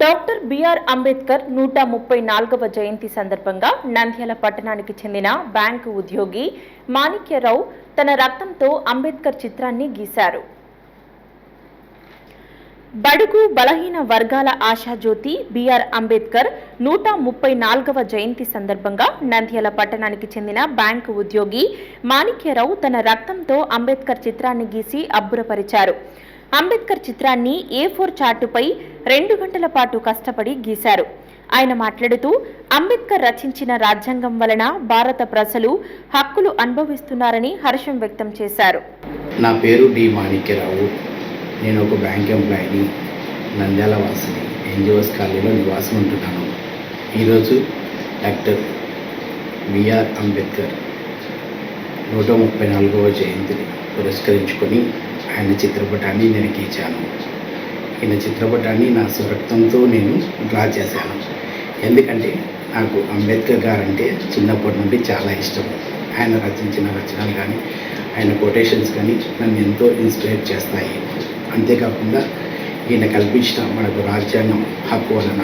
Doctor BR Ambedkar నూట ముప్పై నాలుగవ జయంతి సందర్భంగా నంద్యాల పట్టణానికి చెందిన బ్యాంకు ఉద్యోగి మాణిక్యరావు తన రక్తంతో అంబేద్కర్ చిత్రాన్ని గీశారు. బడుగు బలహీన వర్గాల ఆశాజ్యోతి బిఆర్ అంబేద్కర్ నూట ముప్పై నాలుగవ జయంతి సందర్భంగా నంద్యాల పట్టణానికి చెందిన బ్యాంకు ఉద్యోగి మాణిక్యరావు తన రక్తంతో అంబేద్కర్ చిత్రాన్ని గీసి అబ్బురపరిచారు. అంబేద్కర్ చిత్రాన్ని ఏ ఫోర్ చార్టుపై రెండు గంటల పాటు కష్టపడి గీశారు. ఆయన మాట్లాడుతూ అంబేద్కర్ రచించిన రాజ్యాంగం వలన భారత ప్రజలు హక్కులు అనుభవిస్తున్నారని హర్షం వ్యక్తం చేశారు. నా పేరు డి మాణిక్యరావు. నేను ఒక బ్యాంక్ ఎంప్లాయీని నంద్యాల వాసిని ఎన్జిఓస్ కాలనీలో నివాసం ఉంటున్నాను. ఈరోజు డాక్టర్ బిఆర్ అంబేద్కర్ నూట ముప్పై నాలుగవ జయంతిని పురస్కరించుకొని ఆయన చిత్రపటాన్ని నేను గీచాను. ఈయన చిత్రపటాన్ని నా స్వరక్తంతో నేను డ్రా చేశాను. ఎందుకంటే నాకు అంబేద్కర్ గారు అంటే చిన్నప్పటి నుండి చాలా ఇష్టం. ఆయన రచించిన రచనలు కానీ ఆయన కొటేషన్స్ కానీ నన్ను ఎంతో ఇన్స్పైర్ చేస్తాయి. అంతేకాకుండా ఈయన కల్పించిన మనకు రాజ్యాంగం హక్కు వలన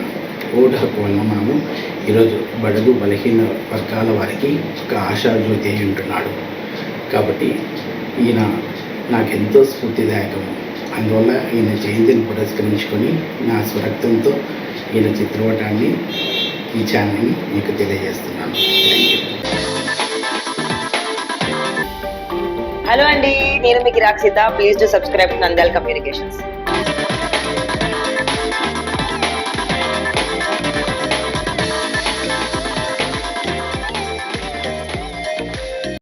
ఓటు హక్కు వలన మనము ఈరోజు బడుగు బలహీన వర్గాల వారికి ఒక ఆశాజ్యోతి అయి ఉంటున్నాడు. కాబట్టి ఈయన నాకెంతో స్ఫూర్తిదాయకము అందువల్ల ఈయన జయంతిని పురస్కరించుకొని నా స్వరక్తంతో ఈయన చిత్రపటాన్ని ఈ ఛానల్ని మీకు తెలియజేస్తున్నాను. థ్యాంక్ యూ హలో అండి నేను మీకు Rakshitha please to subscribe Nandyala communications